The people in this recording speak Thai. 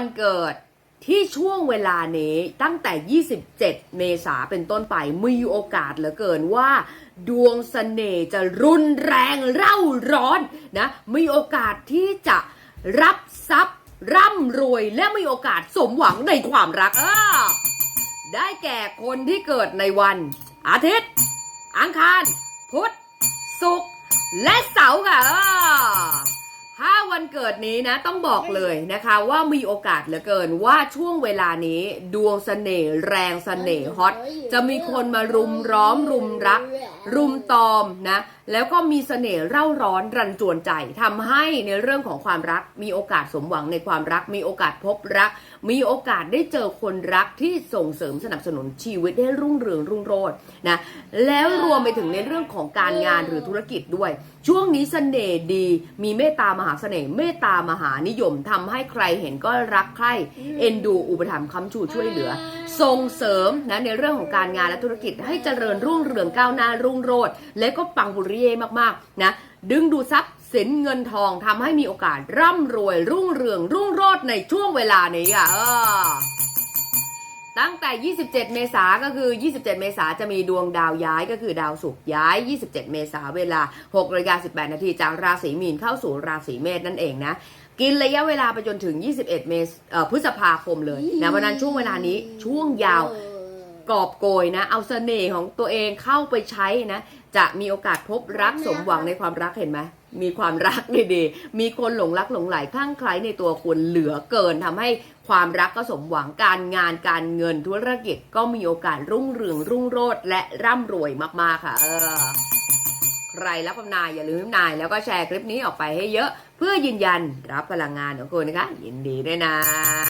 วันเกิดที่ช่วงเวลานี้ตั้งแต่ 27 เมษาเป็นต้นไปมีโอกาสเหลือเกินว่า ดวงสเสน่ห์จะรุนแรงเร่าร้อนนะมีโอกาสที่จะรับทรัพย์ ร่ำรวยและมีโอกาสสมหวังในความรักอ่าได้แก่คนที่เกิดในวัน อาทิตย์ อังคาร พุธศุกร์และเสาร์ค่ะอ่าถ้าวัน เกิดนี้นะต้องบอกเลยนะคะว่ามีโอกาสเหลือเกินว่าช่วงเวลานี้ดวงเสน่ห์แรงเสน่ห์ฮอตจะมีคนมารุมร้อมรุมรัก รุมตอมนะแล้วก็มีเสน่ห์เร่าร้อนรันจวนใจทำให้ในเรื่องของความรัก มีโอกาสสมหวังในความรัก มีโอกาสพบรัก มีโอกาสได้เจอคนรักที่ส่งเสริมสนับสนุนชีวิตให้รุ่งเรืองรุ่งโรจน์นะแล้วรวมไปถึงในเรื่องของการงานหรือธุรกิจด้วย ช่วงนี้เสน่ห์ดี มีเมตตามหาเสน่ห์เมตตามหานิยมทำให้ใครเห็นก็รักใคร่เอ็นดูอุปถัมภ์ค้ำชูช่วยเหลือ ส่งเสริมนะในเรื่องของการงานและธุรกิจให้เจริญรุ่งเรืองก้าวหน้ารุ่งโรจน์และก็ปังบุริเย่มากๆนะดึงดูดทรัพย์สินเงินทองทำให้มีโอกาสร่ำรวยรุ่งเรืองรุ่งโรจน์ในช่วงเวลานี้อะเออ ตั้งแต่ 27 เมษาก็คือ 27 เมษาจะมีดวงดาวย้ายก็คือดาวศุกร์ย้าย 27 เมษาเวลา6นาฬิกา18 นาทีจากราศีมีนเข้าสู่ราศีเมษนั่นเองนะ กินระยะเวลาไปจนถึง 21 เมษเอ่อพฤษภาคมเลยนะเพราะนั้นช่วงเวลานี้ช่วงยาว กอบโกยนะ เอาเสน่ห์ของตัวเองเข้าไปใช้นะ จะมีโอกาสพบรักสมหวังในความรักเห็นไหมมีความรักดีๆ มีคนหลงรักหลงไหลคลั่งไคล้ในตัวคุณเหลือเกินทำให้ความรักก็สมหวังการงานการเงินธุรกิจก็มีโอกาสรุ่งเรืองรุ่งโรจน์และร่ำรวยมากๆค่ะ เออ ใครรับคำนายอย่าลืมนาย แล้วก็แชร์คลิปนี้ออกไปให้เยอะ เพื่อยืนยันรับพลังงานของคุณนะคะ ยินดีด้วยนะ